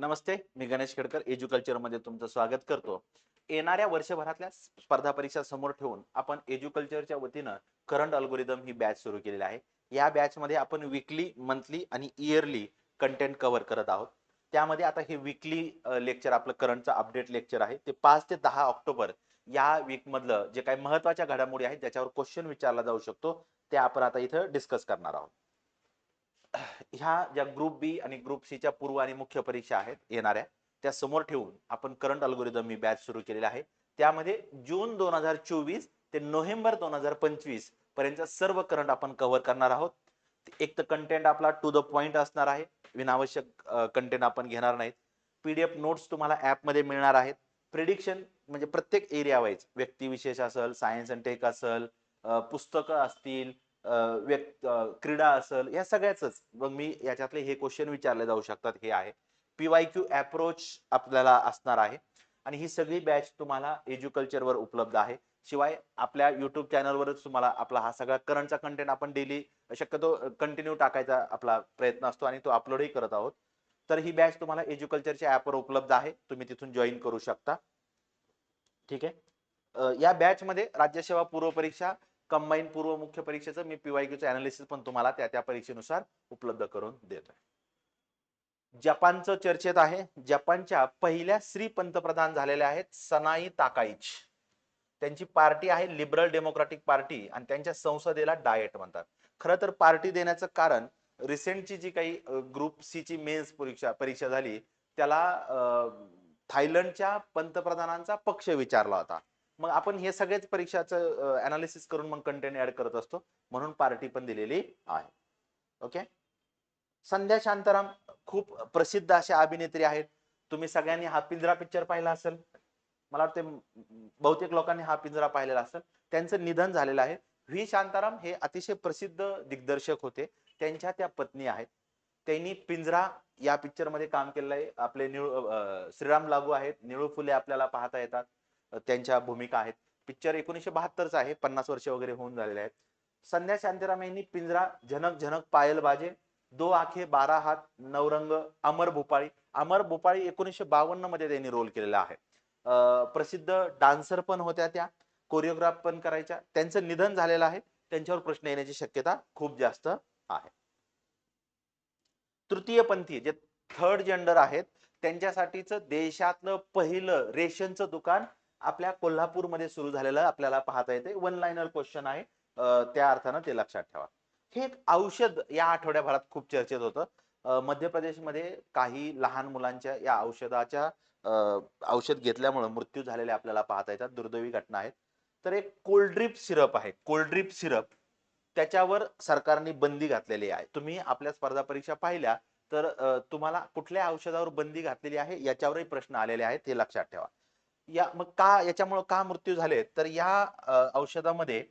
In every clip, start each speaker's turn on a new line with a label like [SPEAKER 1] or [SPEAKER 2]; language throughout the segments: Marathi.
[SPEAKER 1] नमस्ते मी गणेश खेडकर एज्युकल्चरमध्ये तुमचं स्वागत करतो. येणाऱ्या वर्षभरातल्या स्पर्धा परीक्षा समोर ठेवून आपण एज्युकल्चरच्या वतीनं करंट अल्गोरिदम ही बॅच सुरू केलेली आहे. या बॅच मध्ये आपण विकली मंथली आणि इयरली कंटेंट कव्हर करत आहोत. त्यामध्ये आता हे विकली लेक्चर आपलं करंटचं अपडेट लेक्चर आहे. ते पाच ते दहा ऑक्टोबर या वीक मधलं जे काही महत्त्वाच्या घडामोडी आहेत ज्याच्यावर क्वेश्चन विचारला जाऊ शकतो ते आपण आता इथं डिस्कस करणार आहोत. ह्या ज्या ग्रुप बी आणि ग्रुप सी च्या पूर्व आणि मुख्य परीक्षा आहेत येणाऱ्या त्या समोर ठेवून आपण करंट अल्गोरिदम ही बॅच सुरू केलेली आहे. त्यामध्ये जून दोन हजार चोवीस ते नोव्हेंबर दोन हजार पंचवीसपर्यंत सर्व करंट आपण कव्हर करणार आहोत. एक तर कंटेंट आपला टू द पॉइंट असणार आहे. विनावश्यक कंटेंट आपण घेणार नाहीत. पीडीएफ नोट्स तुम्हाला ऍपमध्ये मिळणार आहेत. प्रिडिक्शन म्हणजे प्रत्येक एरिया वाईज व्यक्तिविशेष असेल सायन्स अँड टेक असेल पुस्तकं असतील व्यक्त क्रीडा असेल या सगळ्याच मग मी याच्यातले हे क्वेश्चन विचारले जाऊ शकतात हे आहे. पीवाय क्यू अप्रोच आपल्याला असणार आहे. आणि ही सगळी बॅच तुम्हाला एज्युकल्चर वर उपलब्ध आहे. शिवाय आपल्या युट्यूब चॅनलवरच तुम्हाला आपला हा सगळा करंटचा कंटेंट आपण डेली शक्यतो कंटिन्यू टाकायचा आपला प्रयत्न असतो आणि तो अपलोडही करत आहोत. तर ही बॅच तुम्हाला एज्युकल्चरच्या ऍपवर उपलब्ध आहे. तुम्ही तिथून जॉईन करू शकता. ठीक आहे? या बॅच मध्ये राज्यसेवा पूर्व परीक्षा कंबाईन पूर्व मुख्य परीक्षेचं मी पीवायक्यूचं अनालिसिस पण तुम्हाला त्या त्या परीक्षेनुसार उपलब्ध करून देतोय. जपानचं चर्चेत आहे. जपानच्या पहिल्या स्त्री पंतप्रधान झालेल्या आहेत सनाई ताकाईच. त्यांची पार्टी आहे लिबरल डेमोक्रॅटिक पार्टी आणि त्यांच्या संसदेला डाएट म्हणतात. खरं तर पार्टी देण्याचं कारण रिसेंटची जी काही ग्रुप सी ची मेन्स परीक्षा परीक्षा झाली त्याला थायलंडच्या पंतप्रधानांचा पक्ष विचारला होता. मग आपण हे सगळेच परीक्षाचं अनालिसिस करून मग कंटेंट ऍड करत असतो. म्हणून पार्टी पण दिलेली आहे. ओके संध्या शांताराम खूप प्रसिद्ध अशा अभिनेत्री आहेत. तुम्ही सगळ्यांनी हा पिंजरा पिक्चर पाहिला असेल. मला वाटते बहुतेक लोकांनी हा पिंजरा पाहिलेला असेल. त्यांचं निधन झालेलं आहे. व्ही. शांताराम हे अतिशय प्रसिद्ध दिग्दर्शक होते. त्यांच्या त्या पत्नी आहेत. त्यांनी पिंजरा या पिक्चरमध्ये काम केलेलं आहे. आपले निळू श्रीराम लागू आहेत. निळू फुले आपल्याला पाहता येतात. त्यांच्या भूमिका आहेत. पिक्चर एकोणीशे बहात्तरचा आहे. पन्नास वर्ष वगैरे होऊन झालेले आहेत. संध्या शांतीराम यांनी पिंजरा झनक झनक पायल बाजे दो आखे बारा हात नवरंग अमर भोपाळी. अमर भोपाळी एकोणीसशे बावन्नमध्ये त्यांनी रोल केलेला आहे. प्रसिद्ध डान्सर पण होत्या त्या. कोरिओग्राफ पण करायच्या. त्यांचं निधन झालेलं आहे. त्यांच्यावर प्रश्न येण्याची शक्यता खूप जास्त आहे. तृतीय पंथी जे थर्ड जेंडर आहेत त्यांच्यासाठीच देशातलं पहिलं रेशनचं दुकान आपल्या कोल्हापूरमध्ये सुरू झालेलं आपल्याला पाहता येते. वन लाईनर क्वेश्चन आहे. त्या अर्थानं ते लक्षात ठेवा. हे एक औषध या आठवड्याभरात खूप चर्चेत होतं. मध्य प्रदेशमध्ये काही लहान मुलांच्या या औषधाच्या औषध घेतल्यामुळे मृत्यू झालेले आपल्याला पाहता येतात. दुर्दैवी घटना आहेत. तर एक कोल्ड्रिप सिरप आहे. कोल्ड्रिप सिरप त्याच्यावर सरकारने बंदी घातलेली आहे. तुम्ही आपल्या स्पर्धा परीक्षा पाहिल्या तर तुम्हाला कुठल्या औषधावर बंदी घातलेली आहे? याच्यावरही प्रश्न आलेले आहेत. हे लक्षात ठेवा. या मग का याच्यामुळे का मृत्यू झाले तर या औषधामध्ये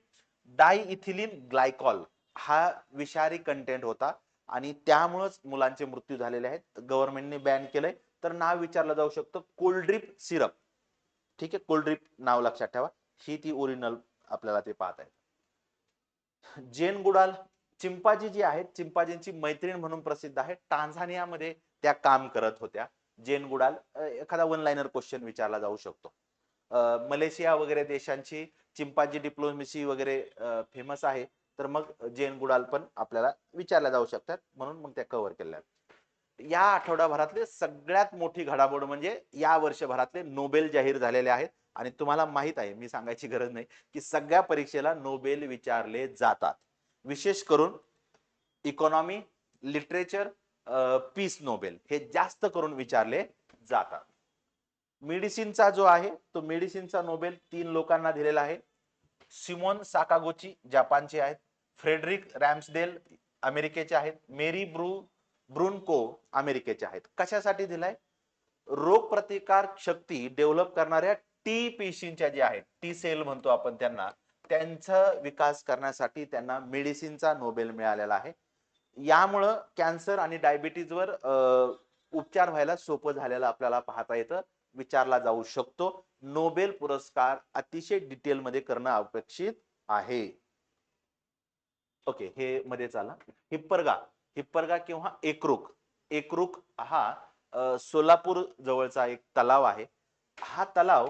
[SPEAKER 1] डाय इथिलिन ग्लायकॉल हा विषारी कंटेंट होता आणि त्यामुळेच मुलांचे मृत्यू झालेले आहेत. गव्हर्नमेंटने बॅन केलंय. तर नाव विचारलं जाऊ शकतं. Coldrif syrup. ठीक आहे? कोल्ड्रिप नाव लक्षात ठेवा. ही ती ओरिजिनल आपल्याला ते पाहत आहेत जेन गुडाल चिंपाजी जी आहेत चिंपाजींची मैत्रीण म्हणून प्रसिद्ध आहे टांझानियामध्ये त्या काम करत होत्या. जेन गुडाल एखादा वन लाईनर क्वेश्चन विचारला जाऊ शकतो. मलेशिया वगैरे देशांची चिंपाजी डिप्लोमेसी वगैरे फेमस आहे तर मग जेन गुडाल पण आपल्याला विचारल्या जाऊ शकतात म्हणून मग त्या कव्हर केल्या. या आठवड्याभरातले सगळ्यात मोठी घडामोड म्हणजे या वर्षभरातले नोबेल जाहीर झालेले आहेत. आणि तुम्हाला माहीत आहे मी सांगायची गरज नाही की सगळ्या परीक्षेला नोबेल विचारले जातात. विशेष करून इकॉनॉमी लिटरेचर पीस नोबेल हे जास्त करून विचारले जातात. मेडिसिनचा जो आहे तो मेडिसिनचा नोबेल तीन लोकांना दिलेला आहे. सिमोन साकागोची जपानचे आहेत. फ्रेडरिक रॅम्सडेल अमेरिकेचे आहेत. मेरी ब्रू ब्रुनको अमेरिकेचे आहेत. कशासाठी दिलाय? रोग प्रतिकार शक्ती डेव्हलप करणाऱ्या टी पेशींच्या जे आहेत टी सेल म्हणतो आपण त्यांना त्यांचा विकास करण्यासाठी त्यांना मेडिसिनचा नोबेल मिळालेला आहे. यामुळं कॅन्सर आणि डायबिटीजवर उपचार व्हायला सोपं झालेलं आपल्याला पाहता येतं. विचारला जाऊ शकतो. नोबेल पुरस्कार अतिशय डिटेलमध्ये करणं अपेक्षित आहे. ओके हे मध्ये चाला हिप्परगा. हिप्परगा किंवा एकरूक एकरूक हा सोलापूर जवळचा एक तलाव आहे. हा तलाव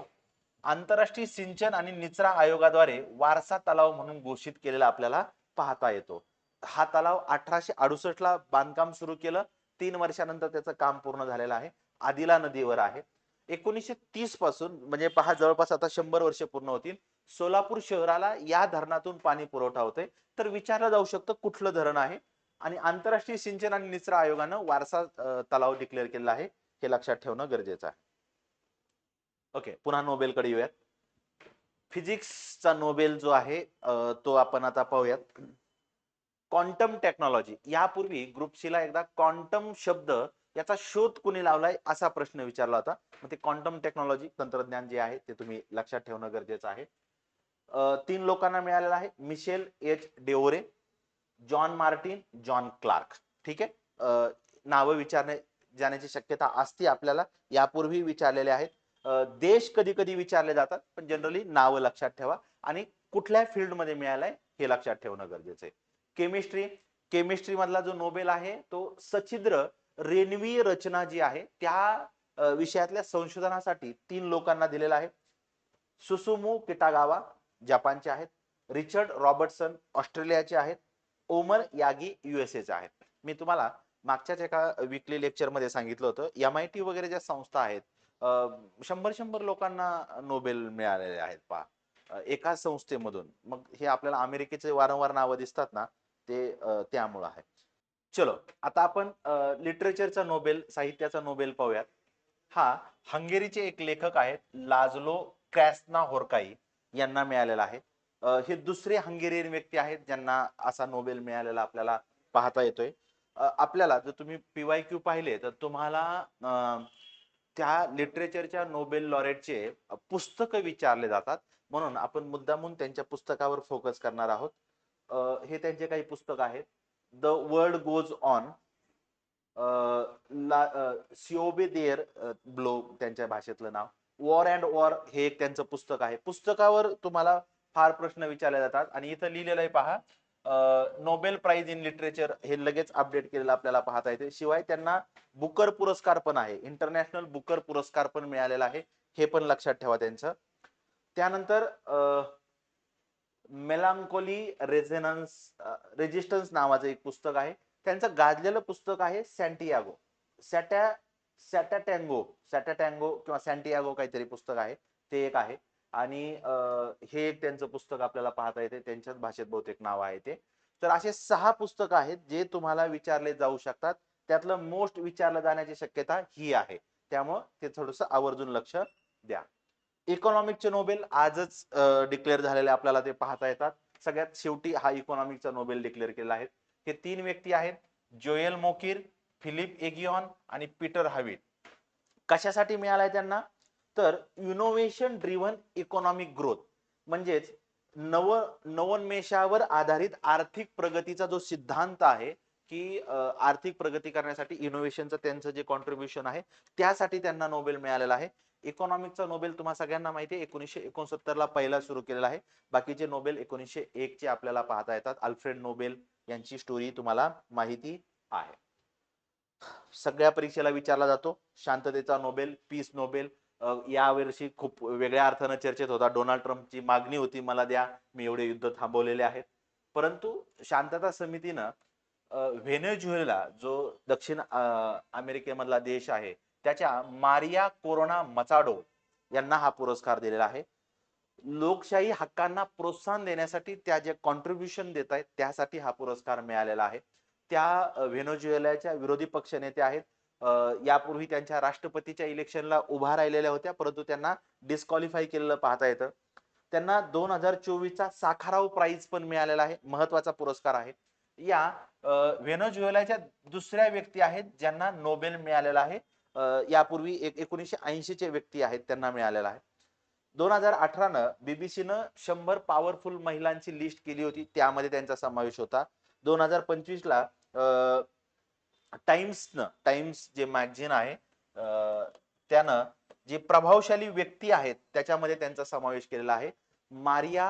[SPEAKER 1] आंतरराष्ट्रीय सिंचन आणि निचरा आयोगाद्वारे वारसा तलाव म्हणून घोषित केलेला आपल्याला पाहता येतो. हा तलाव अठराशे अडुसष्ट ला बांधकाम सुरू केलं. तीन वर्षानंतर त्याचं काम पूर्ण झालेलं आहे. आदिला नदीवर आहे. एकोणीसशे तीसपासून म्हणजे पहा जवळपास आता शंभर वर्ष पूर्ण होतील. सोलापूर शहराला या धरणातून पाणी पुरवठा होतोय. तर विचारलं जाऊ शकतं कुठलं धरण आहे. आणि आंतरराष्ट्रीय सिंचन आणि निचरा आयोगानं वारसा तलाव डिक्लेअर केलेला आहे. हे लक्षात ठेवणं गरजेचं आहे. ओके पुन्हा नोबेलकडे येऊयात. फिजिक्सचा नोबेल जो आहे तो आपण आता पाहूयात. क्वांटम टेक्नॉलॉजी यापूर्वी ग्रुप सी ला एकदा क्वांटम शब्द याचा शोध कुणी लावलाय असा प्रश्न विचारला होता. मग ते क्वांटम टेक्नॉलॉजी तंत्रज्ञान जे आहे ते तुम्ही लक्षात ठेवणं गरजेचं आहे. तीन लोकांना मिळालेलं आहे. Michel H Devoret John Martin John Clarke. ठीक आहे? नावं विचारणे जाण्याची शक्यता असते आपल्याला. यापूर्वी विचारलेले आहेत. देश कधी कधी विचारले जातात पण जनरली नावं लक्षात ठेवा. आणि कुठल्या फील्डमध्ये मिळालंय हे लक्षात ठेवणं गरजेचं आहे. केमिस्ट्री केमिस्ट्री मधला जो नोबेल आहे तो सचिद्र रेणवी रचना जी आहे त्या विषयातल्या संशोधनासाठी तीन लोकांना दिलेला आहे. सुसुमू किटागावा जपानचे आहेत. रिचर्ड रॉबर्टसन ऑस्ट्रेलियाचे आहेत. ओमर यागी युएसएचे आहेत. मी तुम्हाला मागच्याच एका विकली लेक्चरमध्ये सांगितलं होतं एम आय टी वगैरे ज्या संस्था आहेत शंभर शंभर लोकांना नोबेल मिळालेले आहेत पहा. एका संस्थेमधून. मग हे आपल्याला अमेरिकेचे वारंवार नावं दिसतात ना ते त्यामुळं आहे. चलो आता आपण लिटरेचरचा नोबेल साहित्याचा नोबेल पाहूयात. हा हंगेरीचे एक लेखक आहेत लाजलो क्रॅस्ना होरकाई यांना मिळालेला आहे. हे दुसरे हंगेरियन व्यक्ती आहेत ज्यांना असा नोबेल मिळालेला आपल्याला पाहता येतोय. आपल्याला जर तुम्ही पीवाय क्यू पाहिले तर तुम्हाला अं, त्या लिटरेचरच्या नोबेल लॉरेटचे पुस्तक विचारले जातात. म्हणून आपण मुद्दामून त्यांच्या पुस्तकावर फोकस करणार आहोत. हे त्यांचे काही पुस्तक आहेत. The world goes on Seiobo there below त्यांच्या भाषेतलं नाव. वॉर अँड वॉर हे एक त्यांचं पुस्तक आहे. पुस्तकावर तुम्हाला फार प्रश्न विचारले जातात. आणि इथं लिहिलेलं आहे पहा नोबेल प्राइज इन लिटरेचर हे लगेच अपडेट केलेलं आपल्याला पाहता येते. शिवाय त्यांना बुकर पुरस्कार पण आहे. इंटरनॅशनल बुकर पुरस्कार पण मिळालेला आहे. हे पण लक्षात ठेवा त्यांचं. त्यानंतर मेलांकोली रेझेनन्स रेजिस्टन्स नावाचं एक पुस्तक आहे. त्यांचं गाजलेलं पुस्तक आहे सॅन्टियागो. सॅटॅ सॅटॅटँगो सॅटॅटँगो किंवा सॅन्टियागो काहीतरी पुस्तक आहे. ते एक आहे. आणि अं, हे एक त्यांचं पुस्तक आपल्याला पाहता येते. त्यांच्याच भाषेत बहुतेक नाव आहे ते. तर असे सहा पुस्तक आहेत जे तुम्हाला विचारले जाऊ शकतात. त्यातलं मोस्ट विचारलं जाण्याची शक्यता ही आहे. त्यामुळं ते थोडंसं आवर्जून लक्ष द्या. इकॉनॉमिकचे नोबेल आजच डिक्लेअर झालेले आपल्याला ते पाहता येतात. सगळ्यात शेवटी हा इकॉनॉमिकचा नोबेल डिक्लेअर केला आहे. हे तीन व्यक्ती आहेत जोएल मोकीर फिलिप एगियॉन आणि पीटर हावीट कशासाठी मिळालाय त्यांना? तर इनोव्हेशन ड्रिव्हन इकॉनॉमिक ग्रोथ म्हणजेच नव नवोन्मेषावर आधारित आर्थिक प्रगतीचा जो सिद्धांत आहे की आर्थिक प्रगती करण्यासाठी इनोव्हेशनचं त्यांचं जे कॉन्ट्रीब्युशन आहे त्यासाठी त्यांना नोबेल मिळालेला आहे. इकॉनॉमिकचा नोबेल तुम्हाला सगळ्यांना माहिती आहे एकोणीसशे एकोणसत्तर ला पहिला सुरू केलेला आहे. बाकीचे नोबेल एकोणीसशे एक चे आपल्याला पाहता येतात. अल्फ्रेड नोबेल यांची स्टोरी तुम्हाला माहिती आहे. सगळ्या परीक्षेला विचारला जातो. शांततेचा नोबेल पीस नोबेल यावर्षी खूप वेगळ्या अर्थानं चर्चेत होता. डोनाल्ड ट्रम्पची मागणी होती मला द्या मी एवढे युद्ध थांबवलेले आहेत. परंतु शांतता समितीनं व्हेनेझुएला जो दक्षिण अमेरिकेमधला देश आहे त्याच्या मारिया कोरोना मचाडो यांना हा पुरस्कार दिलेला आहे. लोकशाही हक्कांना प्रोत्साहन देण्यासाठी त्या जे कॉन्ट्रीब्युशन देत आहेत त्यासाठी हा पुरस्कार मिळालेला आहे. त्या व्हेनेझुएलाच्या विरोधी पक्ष नेते आहेत. यापूर्वी त्यांच्या राष्ट्रपतीच्या इलेक्शनला उभा राहिलेल्या होत्या परंतु त्यांना डिस्क्वालिफाय केलेलं पाहता येतं. त्यांना दोन हजार चोवीसचा साखाराव प्राईज पण मिळालेला आहे महत्त्वाचा पुरस्कार आहे. या अ, व्हेनेझुएलाच्या दुसऱ्या व्यक्ती आहेत ज्यांना नोबेल मिळालेला आहे. यापूर्वी एक एकोणीसशे ऐंशी चे व्यक्ती आहेत त्यांना मिळालेला आहे. दोन हजार अठरानं बीबीसीनं शंभर पॉवरफुल महिलांची लिस्ट केली होती. त्यामध्ये त्यांचा समावेश होता. दोन हजार पंचवीस ला टाइम्सनं टाइम्स जे मॅगझिन आहे त्यानं जे प्रभावशाली व्यक्ती आहेत त्याच्यामध्ये त्यांचा समावेश केलेला आहे. मारिया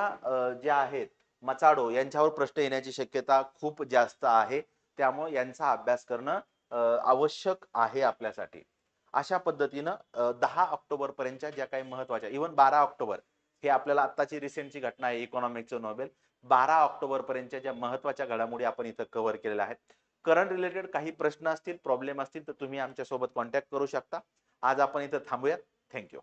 [SPEAKER 1] ज्या आहेत मचाडो यांच्यावर प्रश्न येण्याची शक्यता खूप जास्त आहे. त्यामुळे यांचा अभ्यास करणं आवश्यक आहे आपल्यासाठी. अशा पद्धतीनं दहा ऑक्टोबर पर्यंतच्या ज्या काही महत्त्वाच्या इव्हन बारा ऑक्टोबर हे आपल्याला आत्ताची रिसेंटची घटना आहे इकॉनॉमिकचं नोबेल. बारा ऑक्टोबर पर्यंतच्या ज्या महत्त्वाच्या घडामोडी आपण इथं कव्हर केलेल्या आहेत. करंट रिलेटेड काही प्रश्न असतील प्रॉब्लेम असतील तर तुम्ही आमच्यासोबत कॉन्टॅक्ट करू शकता. आज आपण इथं थांबूयात. थँक्यू